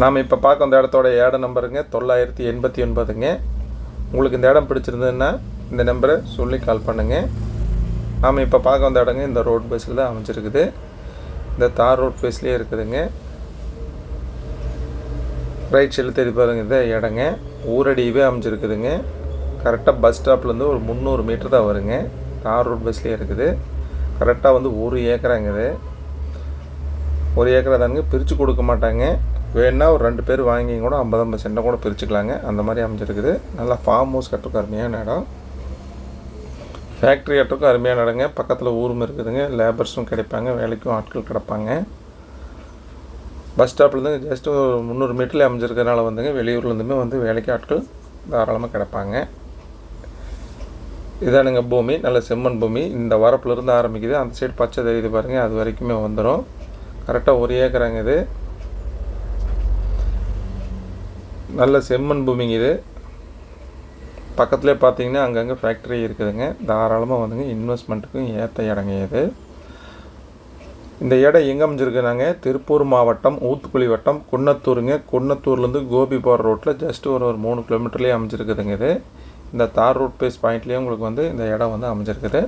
நாம் இப்போ பார்க்க அந்த இடத்தோட ஏட நம்பருங்க. தொள்ளாயிரத்தி எண்பத்தி ஒன்பதுங்க. உங்களுக்கு இந்த இடம் பிடிச்சிருந்ததுன்னா இந்த நம்பரை சொல்லி கால் பண்ணுங்கள் நாம் இப்போ பார்க்க வந்த இடங்க இந்த ரோட் பேஸில் தான் அமைஞ்சிருக்குது. இந்த தார் ரோட் பேஸ்லேயே இருக்குதுங்க. ரைட் சைடில் தேடி பாருங்க இந்த இடங்க. ஊரடியவே அமைஞ்சிருக்குதுங்க. கரெக்டாக பஸ் ஸ்டாப்லேருந்து ஒரு முந்நூறு மீட்டர் தான் வருங்க. தார் ரோட் பஸ்லேயே இருக்குது. கரெக்டாக வந்து ஒரு ஏக்கராங்குது ஒரு ஏக்கரை தானுங்க பிரித்து கொடுக்க மாட்டாங்க. வேணா ஒரு ரெண்டு பேர் வாங்கி கூட ஐம்பது ஐம்பது சென்டை கூட பிரிச்சுக்கலாங்க. அந்த மாதிரி அமைஞ்சிருக்குது. நல்லா ஃபார்ம் ஹவுஸ் கட்டுறதுக்கு அருமையான இடம். ஃபேக்ட்ரி கட்டுறதுக்கும் அருமையான இடங்க. பக்கத்தில் ஊரும் இருக்குதுங்க. லேபர்ஸும் கிடைப்பாங்க. வேலைக்கும் ஆட்கள் கிடப்பாங்க. பஸ் ஸ்டாப்லேருந்து ஜஸ்ட் ஒரு முந்நூறு மீட்டரில் அமைஞ்சிருக்கிறதுனால வந்துங்க வெளியூர்லேருந்துமே வந்து வேலைக்கு ஆட்கள் தாராளமாக கிடப்பாங்க. இதானுங்க பூமி. நல்ல செம்மண் பூமி. இந்த வரப்புலேருந்து ஆரம்பிக்குது. அந்த சைடு பச்சை தெரியுது பாருங்கள் அது வரைக்குமே வந்துடும் கரெக்டாக ஒரு ஏக்கராங்க இது. நல்ல செம்மண் பூமிங்க இது. பக்கத்துலேயே பார்த்தீங்கன்னா அங்கங்கே ஃபேக்ட்ரி இருக்குதுங்க. தாராளமாக வந்துங்க இன்வெஸ்ட்மெண்ட்டுக்கும் ஏற்ற இடங்க இது. இந்த இடம் எங்கே அமைஞ்சிருக்குனாங்க? திருப்பூர் மாவட்டம் ஊத்துக்குழி வட்டம் குன்னத்தூருங்க. குன்னத்தூர்லேருந்து கோபி போகிற ரோட்டில் ஜஸ்ட் ஒரு ஒரு மூணு கிலோமீட்டர்லேயே அமைஞ்சிருக்குதுங்க இது. இந்த தார் ரோட் பேஸ் பாயிண்ட்லேயே உங்களுக்கு வந்து இந்த இடம் வந்து அமைஞ்சிருக்குது.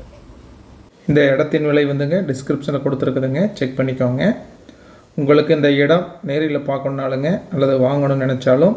இந்த இடத்தின் விலை வந்துங்க டிஸ்கிரிப்ஷனில் கொடுத்துருக்குதுங்க. செக் பண்ணிக்கோங்க. உங்களுக்கு இந்த இடம் நேரில் பார்க்கணுனாலுங்க அல்லது வாங்கணும்னு நினச்சாலும்